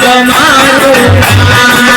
તમારું નામ છે